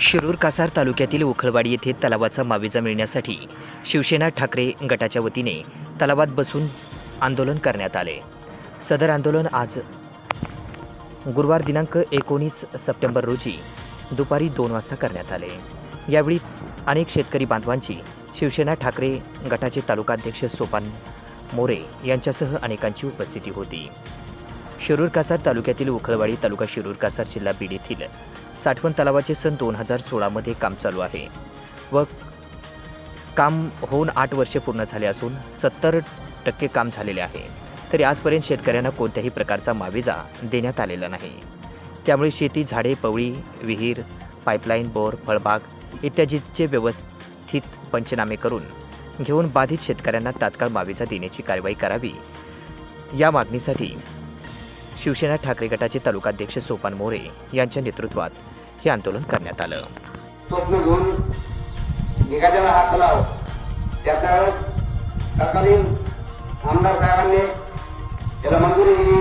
शिरूर कासार तालुक्यातील उखळवाडी येथे तलावाचा मावेजा मिळण्यासाठी शिवसेना ठाकरे गटाच्या वतीने तलावात बसून आंदोलन करण्यात आले. सदर आंदोलन आज गुरुवार दिनांक एकोणीस सप्टेंबर रोजी दुपारी दोन वाजता करण्यात आले. यावेळी अनेक शेतकरी बांधवांची शिवसेना ठाकरे गटाचे तालुकाध्यक्ष सोपान मोरे यांच्यासह अनेकांची उपस्थिती होती. शिरूर कासार तालुक्यातील उखळवाडी तालुका शिरूर कासार जिल्हा बीड येथील साठवण तलावाचे सन दोन हजार सोळामध्ये काम चालू आहे व काम होऊन आठ वर्षे पूर्ण झाले असून सत्तर टक्के काम झालेले आहे. तरी आजपर्यंत शेतकऱ्यांना कोणत्याही प्रकारचा माविजा देण्यात आलेला नाही. त्यामुळे शेती झाडे पवळी विहीर पाईपलाईन बोर फळबाग इत्यादीचे व्यवस्थित पंचनामे करून घेऊन बाधित शेतकऱ्यांना तात्काळ माविजा देण्याची कारवाई करावी या मागणीसाठी शिवसेना ठाकरे गटाचे तालुकाध्यक्ष सोपान मोरे यांच्या नेतृत्वात हे आंदोलन करण्यात आलं. स्वप्न घेऊन निघालेला हात लाव त्याच्या तत्कालीन आमदार साहेबांनी त्याला मंजुरी दिली.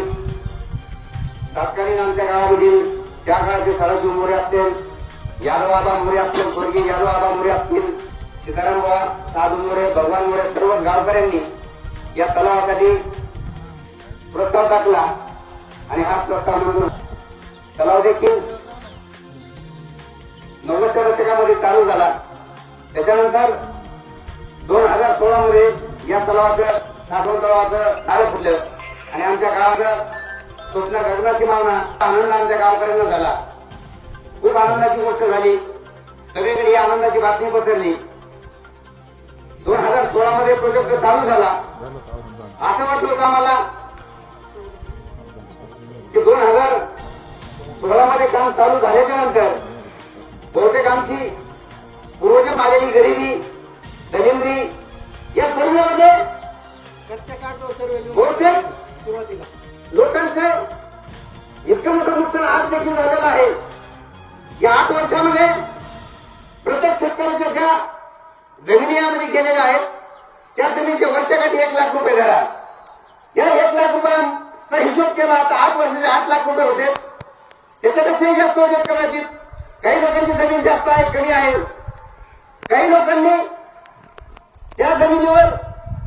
तत्कालीन आमच्या गावामधील त्या काळाचे सदाशिव मोरे असतील यादवबाबा मोरे असतील स्वर्गीय आबा मोरे असतील सीताराम बाबा साधू मोरे भगवान मोरे सर्व गावकऱ्यांनी या तलावासाठी प्रस्ताव टाकला. आणि हा प्रस्ताव मंजूर तलाव देखील नव्वदच्या दशकामध्ये चालू झाला. त्याच्यानंतर दोन हजार सोळा मध्ये या तलावाचं साठवण तलावाचं नारळ फुटलं. आणि आमच्या गावाचं स्वप्न गगनाची भावना आनंद आमच्या गावकऱ्यांना झाला. खूप आनंदाची गोष्ट झाली. सगळीकडे ही आनंदाची बातमी पसरली. दोन हजार सोळा मध्ये प्रोजेक्ट चालू झाला. असं वाटलं मध्ये काम चालू झाल्याच्यानंतर बहुतेक आमची पूर्वजन आलेली गरिबी दलिंद्री या सर्वेमध्ये बहुतेक लोकांचं इतकं मोठं नुकसान आज देखील झालेलं आहे. या आठ वर्षामध्ये प्रत्येक शेतकऱ्याच्या ज्या जमिनी यामध्ये गेलेल्या आहेत त्या जमिनीच्या वर्षाकाठी एक लाख रुपये धरा. या एक लाख रुपयांचा हिशोब केला तर आठ वर्षाचे आठ लाख रुपये होते. त्याच्यापेक्षाही जास्त होते कदाचित. काही लोकांची जमीन जास्त आहे कमी आहे. काही लोकांनी त्या जमिनीवर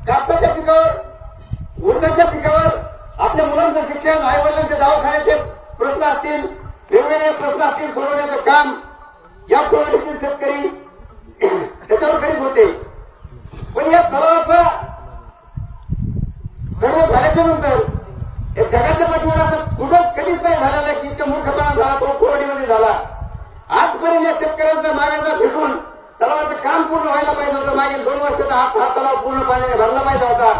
कापसाच्या पिकावर उडदाच्या पिकावर आपल्या मुलांचं शिक्षण आई वडिलांच्या दवाखान्याचे प्रश्न असतील वेगवेगळे प्रश्न असतील सोडवण्याचं काम या कोविडीतील शेतकरी त्याच्यावर करीत होते. पण या तलावाचा सर्व झाल्याच्यानंतर या जगाच्या पाठीवर असं शेतकऱ्यांचा मागायचा भेटून तलावाचं काम पूर्ण व्हायला पाहिजे होतं. मागील दोन वर्षाचा हा हा तलाव पूर्ण पाण्याने भरला पाहिजे होता.